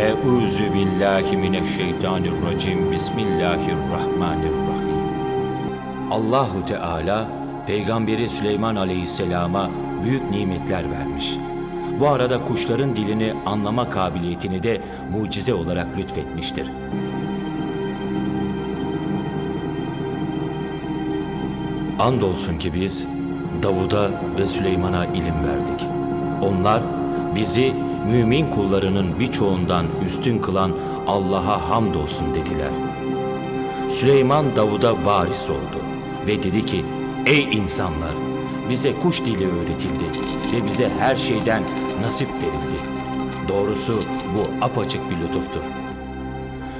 Euzu billahi mineşşeytanirracim. Bismillahirrahmanirrahim. Allahu Teala peygamberi Süleyman Aleyhisselam'a büyük nimetler vermiş. Bu arada kuşların dilini anlama kabiliyetini de mucize olarak lütfetmiştir. Andolsun ki biz Davud'a ve Süleyman'a ilim verdik. Onlar bizi mümin kullarının birçoğundan üstün kılan Allah'a hamdolsun dediler. Süleyman Davud'a varis oldu ve dedi ki, Ey insanlar! Bize kuş dili öğretildi ve bize her şeyden nasip verildi. Doğrusu bu apaçık bir lütuftur.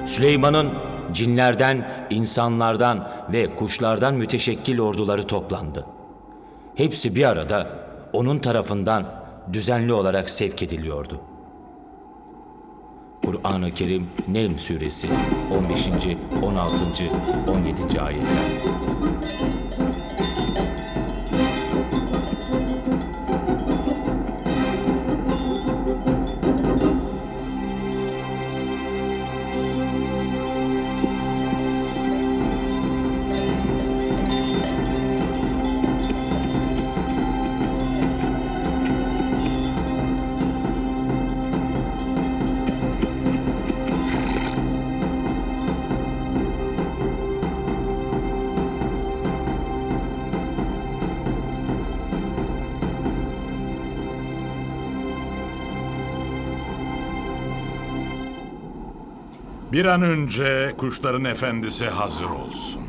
Süleyman'ın cinlerden, insanlardan ve kuşlardan müteşekkil orduları toplandı. Hepsi bir arada onun tarafından düzenli olarak sevk ediliyordu. Kur'an-ı Kerim Necm Suresi 15. 16. 17. ayetler. Bir an önce kuşların efendisi hazır olsun.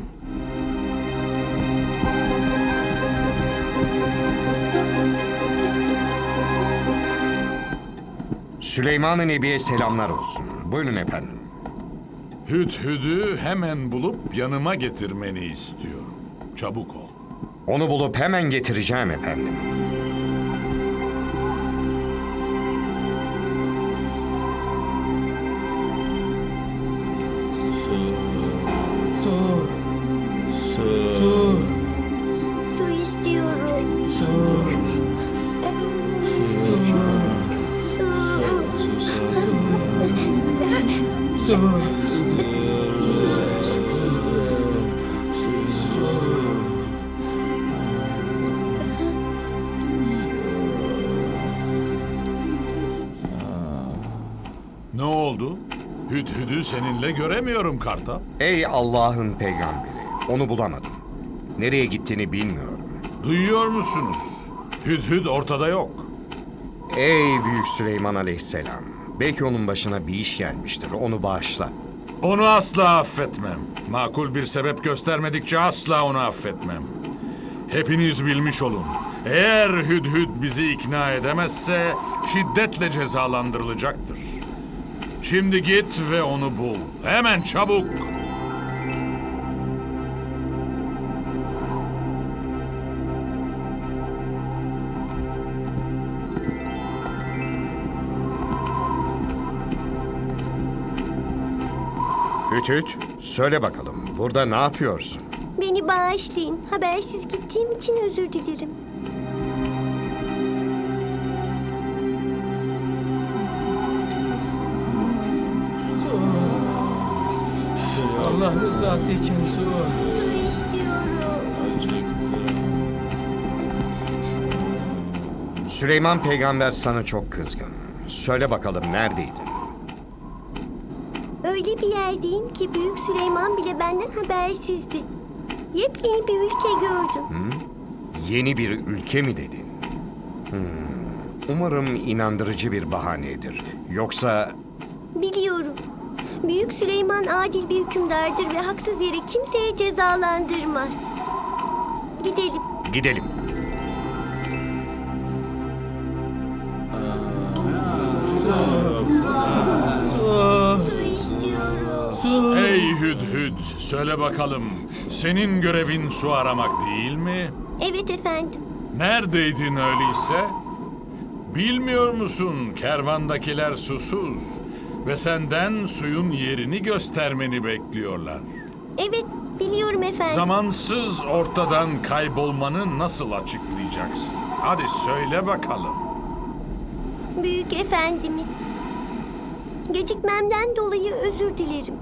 Süleyman-ı Nebi'ye selamlar olsun. Buyurun efendim. Hüdhüdü hemen bulup yanıma getirmeni istiyorum. Çabuk ol. Onu bulup hemen getireceğim efendim. Ne oldu? Hüdhüdü seninle göremiyorum Kartal. Ey Allah'ın peygamberi. Onu bulamadım. Nereye gittiğini bilmiyorum. Duyuyor musunuz? Hüdhüd ortada yok. Ey büyük Süleyman aleyhisselam. Belki onun başına bir iş gelmiştir. Onu bağışla. Onu asla affetmem. Makul bir sebep göstermedikçe asla onu affetmem. Hepiniz bilmiş olun. Eğer Hüdhüd bizi ikna edemezse şiddetle cezalandırılacaktır. Şimdi git ve onu bul. Hemen çabuk. Hüt, söyle bakalım. Burada ne yapıyorsun? Beni bağışlayın. Habersiz gittiğim için özür dilerim. Allah rızası için su. Su istiyorum. Süleyman peygamber sana çok kızgın. Söyle bakalım neredeydin? Bir yerdeyim ki Büyük Süleyman bile benden habersizdi. Yepyeni bir ülke gördüm. Yeni bir ülke mi dedin? Hmm, Umarım inandırıcı bir bahanedir. Yoksa Biliyorum. Büyük Süleyman adil bir hükümdardır ve haksız yere kimseye cezalandırmaz. Gidelim. gidelim. Su. Ey Hüdhüd, söyle bakalım. Senin görevin su aramak değil mi? Evet efendim. Neredeydin öyleyse? Bilmiyor musun kervandakiler susuz ve senden suyun yerini göstermeni bekliyorlar. Evet biliyorum efendim. Zamansız ortadan kaybolmanı nasıl açıklayacaksın? Hadi söyle bakalım. Büyük efendimiz. Gecikmemden dolayı özür dilerim.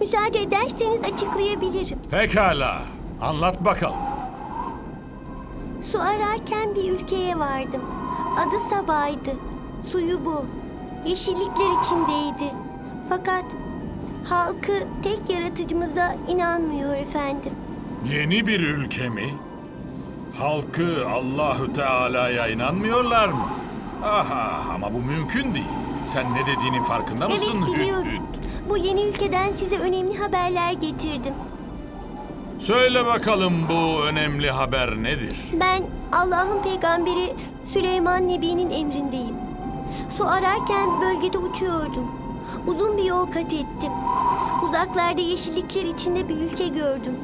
Müsaade ederseniz açıklayabilirim. Pekala. Anlat bakalım. Su ararken bir ülkeye vardım. Adı Sabah'ydı. Suyu bu. Yeşillikler içindeydi. Fakat halkı tek yaratıcımıza inanmıyor efendim. Yeni bir ülke mi? Halkı Allahü Teala'ya inanmıyorlar mı? Aha ama bu mümkün değil. Sen ne dediğinin farkında mısın evet biliyorum. Hüdhüd? Bu yeni ülkeden size önemli haberler getirdim. Söyle bakalım bu önemli haber nedir? Ben Allah'ın peygamberi Süleyman Nebi'nin emrindeyim. Su ararken bölgede uçuyordum. Uzun bir yol kat ettim. Uzaklarda yeşillikler içinde bir ülke gördüm.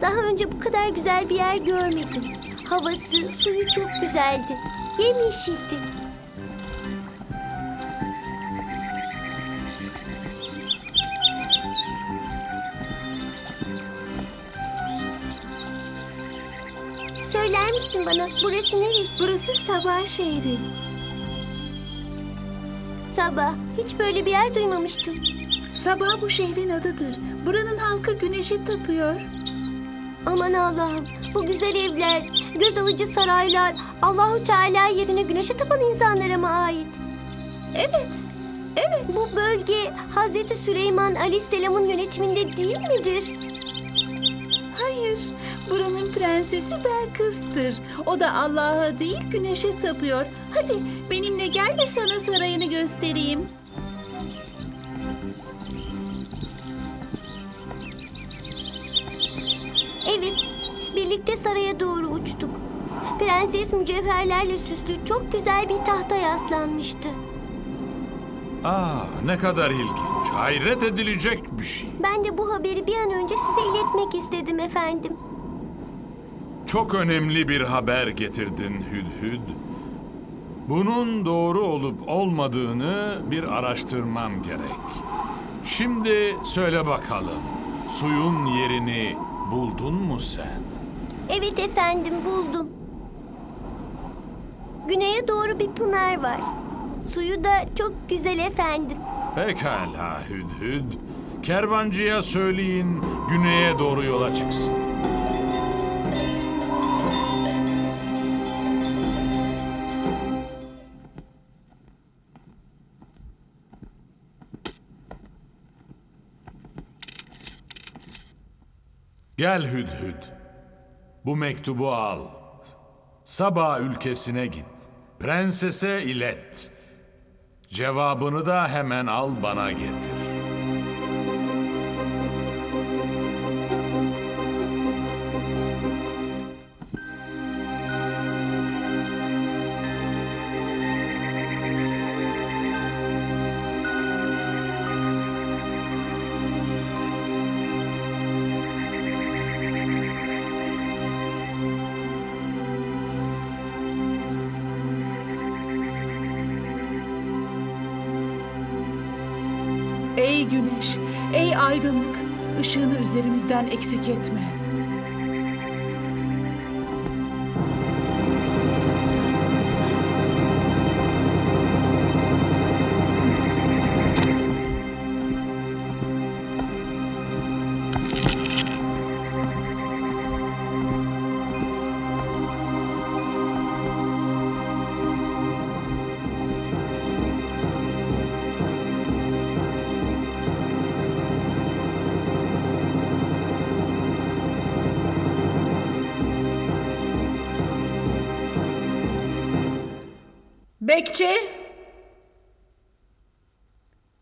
Daha önce bu kadar güzel bir yer görmedim. Havası, suyu çok güzeldi. Yemyeşildi. Misin bana burası neresi? Burası Sabah şehri. Sabah. Hiç böyle bir yer duymamıştım. Sabah bu şehrin adıdır. Buranın halkı güneşe tapıyor. Aman Allah'ım bu güzel evler, göz alıcı saraylar Allahu Teala yerine güneşe tapan insanlara mı ait? Evet, evet. Bu bölge Hazreti Süleyman Aleyhisselam'ın yönetiminde değil midir? Buranın prensesi Belkıs'tır. O da Allah'a değil güneşe tapıyor. Hadi benimle gel de sana sarayını göstereyim. Evet, birlikte saraya doğru uçtuk. Prenses mücevherlerle süslü çok güzel bir tahta yaslanmıştı. Aa ne kadar ilginç. Hayret edilecek bir şey. Ben de bu haberi bir an önce size iletmek istedim efendim. Çok önemli bir haber getirdin Hüdhüd. Bunun doğru olup olmadığını bir araştırmam gerek. Şimdi söyle bakalım. Suyun yerini buldun mu sen? Evet efendim buldum. Güneye doğru bir pınar var. Suyu da çok güzel efendim. Pekala Hüdhüd. Kervancıya söyleyin güneye doğru yola çıksın. Gel Hüdhüd. Bu mektubu al. Sabah ülkesine git. Prensese ilet. Cevabını da hemen al bana getir. Üzerimizden eksik etme. Bekçi!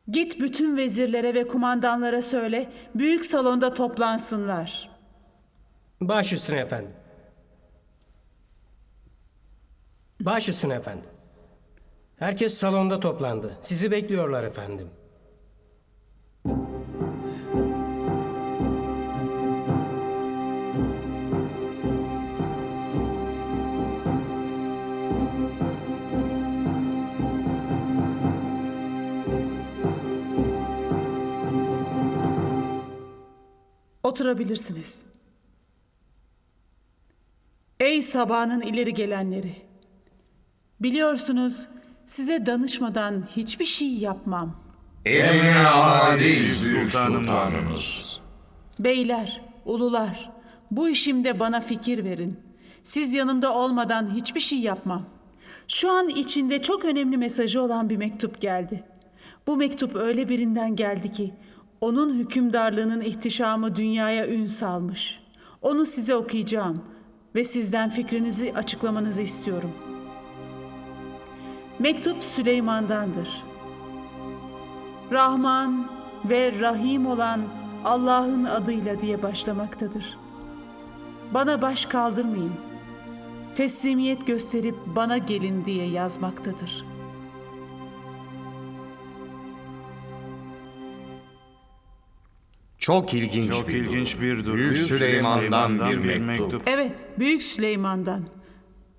Git bütün vezirlere ve kumandanlara söyle, büyük salonda toplansınlar. Baş üstüne efendim. Baş üstüne efendim. Herkes salonda toplandı. Sizi bekliyorlar efendim. Oturabilirsiniz. Ey sabahın ileri gelenleri! Biliyorsunuz size danışmadan hiçbir şey yapmam. Emri adi sultanımız. Beyler, ulular, bu işimde bana fikir verin. Siz yanımda olmadan hiçbir şey yapmam. Şu an içinde çok önemli mesajı olan bir mektup geldi. Bu mektup öyle birinden geldi ki onun hükümdarlığının ihtişamı dünyaya ün salmış. Onu size okuyacağım ve sizden fikrinizi açıklamanızı istiyorum. Mektup Süleyman'dandır. Rahman ve Rahim olan Allah'ın adıyla diye başlamaktadır. Bana baş kaldırmayın. Teslimiyet gösterip bana gelin diye yazmaktadır. Çok ilginç Çok bir ilginç bir durum. Büyük Süleyman'dan bir mektup. Evet, Büyük Süleyman'dan.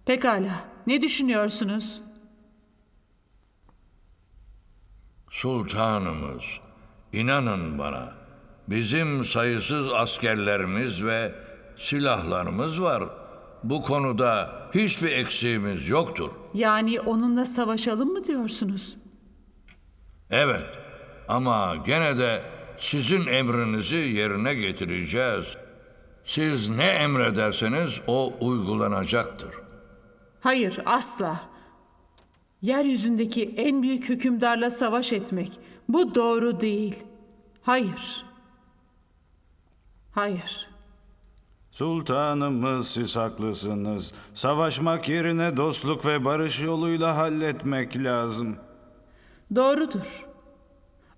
Pekala, ne düşünüyorsunuz? Sultanımız, inanın bana, bizim sayısız askerlerimiz ve silahlarımız var. Bu konuda hiçbir eksiğimiz yoktur. Yani onunla savaşalım mı diyorsunuz? Evet, ama gene de sizin emrinizi yerine getireceğiz. Siz ne emrederseniz o uygulanacaktır. Hayır, asla. Yeryüzündeki en büyük hükümdarla savaş etmek bu doğru değil. Hayır. Hayır. Sultanımız siz haklısınız. Savaşmak yerine dostluk ve barış yoluyla halletmek lazım. Doğrudur.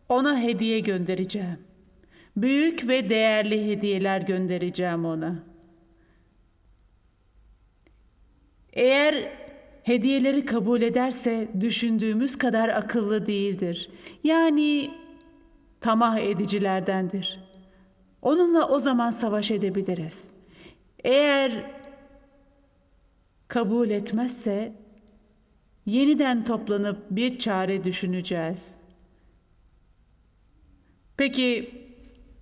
Ona hediye göndereceğim. Büyük ve değerli hediyeler göndereceğim ona. Eğer hediyeleri kabul ederse düşündüğümüz kadar akıllı değildir. Yani tamah edicilerdendir. Onunla o zaman savaş edebiliriz. Eğer kabul etmezse yeniden toplanıp bir çare düşüneceğiz. Peki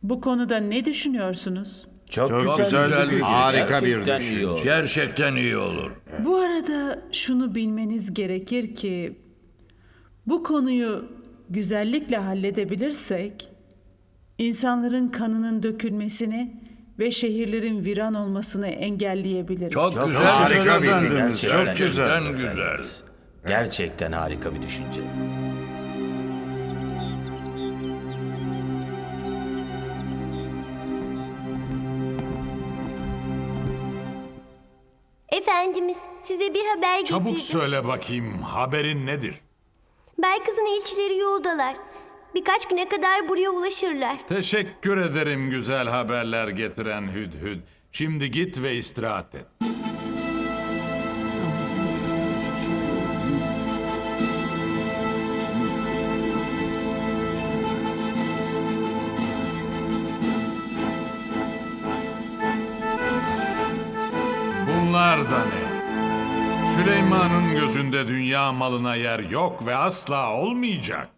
bu konuda ne düşünüyorsunuz? Çok, Çok güzel bir fikir. Harika bir Gerçekten düşünce. Gerçekten iyi olur. Bu arada şunu bilmeniz gerekir ki bu konuyu güzellikle halledebilirsek insanların kanının dökülmesini ve şehirlerin viran olmasını engelleyebiliriz. Çok, güzel. harika bir Gerçekten efendimiz, çok güzel. güzel. Gerçekten harika bir düşünce. Efendimiz size bir haber getirdim. Çabuk söyle bakayım haberin nedir? Belkıs'ın elçileri yoldalar. Birkaç güne kadar buraya ulaşırlar. Teşekkür ederim güzel haberler getiren Hüdhüd. Şimdi git ve istirahat et. Gözünde dünya malına yer yok ve asla olmayacak.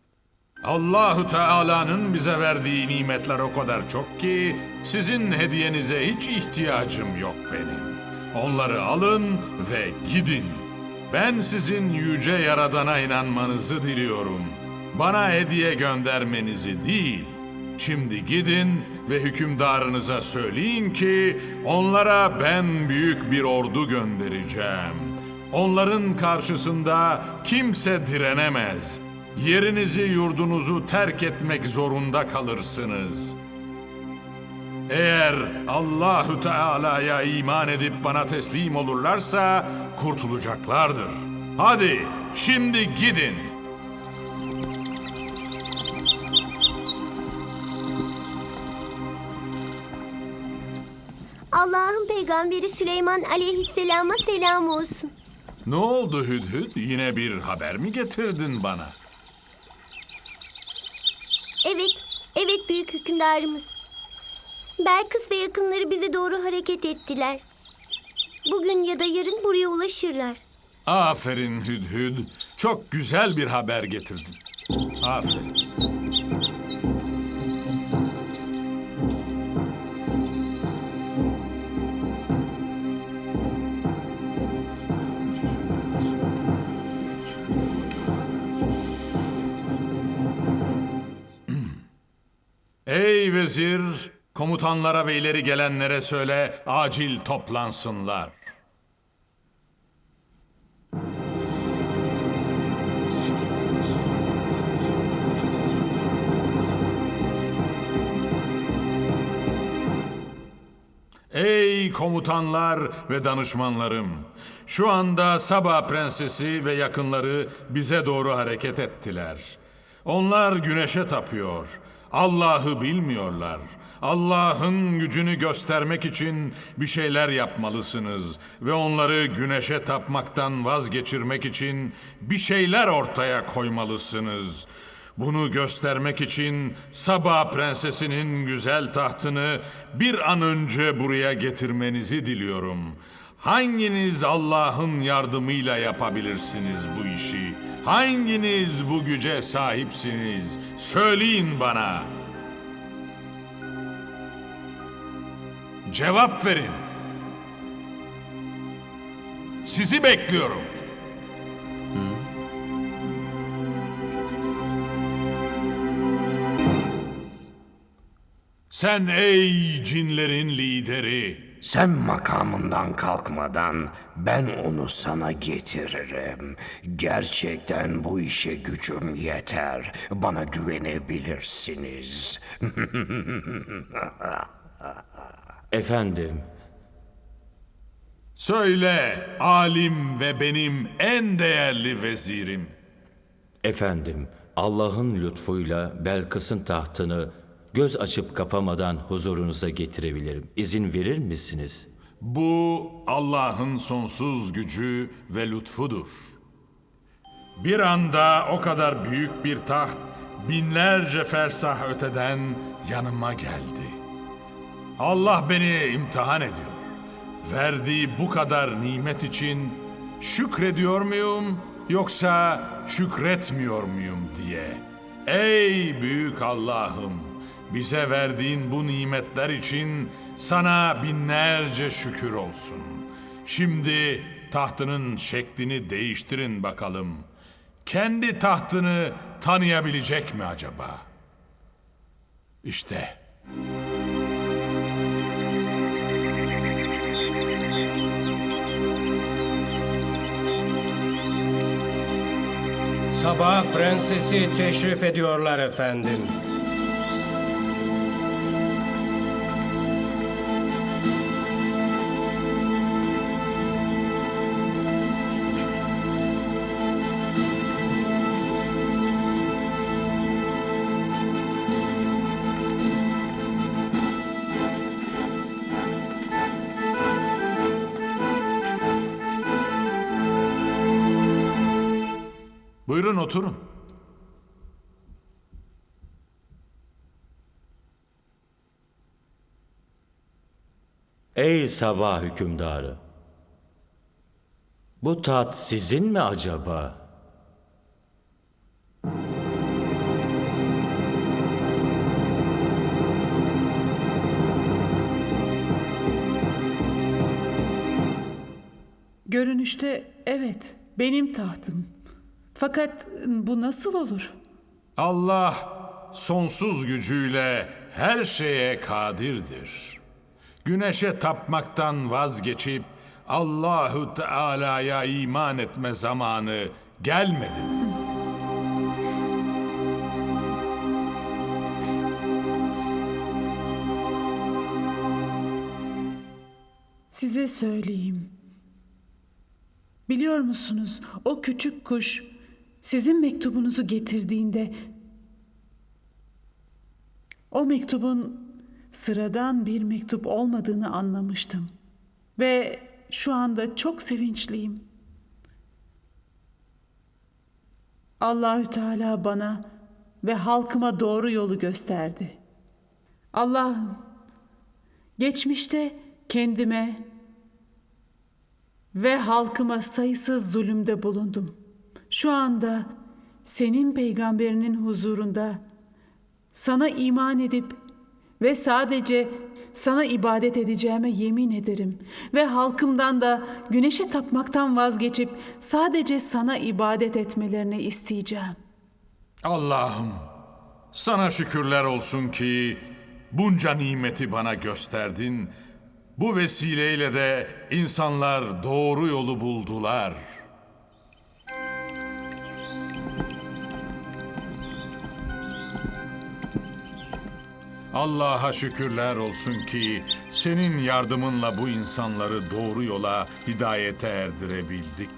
Allahu Teala'nın bize verdiği nimetler o kadar çok ki sizin hediyenize hiç ihtiyacım yok benim. Onları alın ve gidin. Ben sizin yüce yaradana inanmanızı diliyorum. Bana hediye göndermenizi değil. Şimdi gidin ve hükümdarınıza söyleyin ki onlara ben büyük bir ordu göndereceğim. Onların karşısında kimse direnemez. Yerinizi yurdunuzu terk etmek zorunda kalırsınız. Eğer Allahü Teala'ya iman edip bana teslim olurlarsa kurtulacaklardır. Hadi şimdi gidin. Allah'ın peygamberi Süleyman aleyhisselama selam olsun. Ne oldu Hüdhüd? Yine bir haber mi getirdin bana? Evet, evet büyük hükümdarımız. Belkıs ve yakınları bize doğru hareket ettiler. Bugün ya da yarın buraya ulaşırlar. Aferin Hüdhüd. Çok güzel bir haber getirdin. Aferin. Ey vezir, komutanlara ve ileri gelenlere söyle acil toplansınlar. Ey komutanlar ve danışmanlarım! Şu anda Sabah Prensesi ve yakınları bize doğru hareket ettiler. Onlar güneşe tapıyor. Allah'ı bilmiyorlar. Allah'ın gücünü göstermek için bir şeyler yapmalısınız ve onları güneşe tapmaktan vazgeçirmek için bir şeyler ortaya koymalısınız. Bunu göstermek için Sabah Prensesi'nin güzel tahtını bir an önce buraya getirmenizi diliyorum. Hanginiz Allah'ın yardımıyla yapabilirsiniz bu işi? Hanginiz bu güce sahipsiniz? Söyleyin bana. Cevap verin. Sizi bekliyorum. Sen ey cinlerin lideri, Sen makamından kalkmadan ben onu sana getiririm. Gerçekten bu işe gücüm yeter. Bana güvenebilirsiniz. Efendim, söyle alim ve benim en değerli vezirim. efendim, Allah'ın lütfuyla Belkıs'ın tahtını göz açıp kapamadan huzurunuza getirebilirim. İzin verir misiniz? Bu Allah'ın sonsuz gücü ve lütfudur. Bir anda o kadar büyük bir taht binlerce fersah öteden yanıma geldi. Allah beni imtihan ediyor. Verdiği bu kadar nimet için şükrediyor muyum yoksa şükretmiyor muyum diye. Ey büyük Allah'ım bize verdiğin bu nimetler için sana binlerce şükür olsun. Şimdi tahtının şeklini değiştirin bakalım. Kendi tahtını tanıyabilecek mi acaba? İşte Sabah prensesi teşrif ediyorlar efendim. Oturun. Ey sabah hükümdarı! Bu tat sizin mi acaba? Görünüşte evet, benim tahtım. Fakat bu nasıl olur? Allah sonsuz gücüyle her şeye kadirdir. Güneşe tapmaktan vazgeçip Allahu Teala'ya iman etme zamanı gelmedi mi? Size söyleyeyim. Biliyor musunuz o küçük kuş sizin mektubunuzu getirdiğinde o mektubun sıradan bir mektup olmadığını anlamıştım. Ve şu anda çok sevinçliyim. Allahü Teala bana ve halkıma doğru yolu gösterdi. Allah'ım geçmişte kendime ve halkıma sayısız zulümde bulundum. Şu anda senin peygamberinin huzurunda sana iman edip ve sadece sana ibadet edeceğime yemin ederim ve halkımdan da güneşe tapmaktan vazgeçip sadece sana ibadet etmelerini isteyeceğim. Allah'ım sana şükürler olsun ki bunca nimeti bana gösterdin. Bu vesileyle de insanlar doğru yolu buldular. Allah'a şükürler olsun ki senin yardımınla bu insanları doğru yola, hidayete erdirebildik.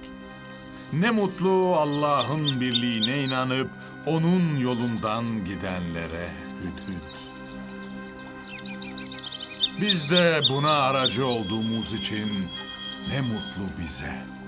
Ne mutlu Allah'ın birliğine inanıp onun yolundan gidenlere hüdhüd. Biz de buna aracı olduğumuz için ne mutlu bize.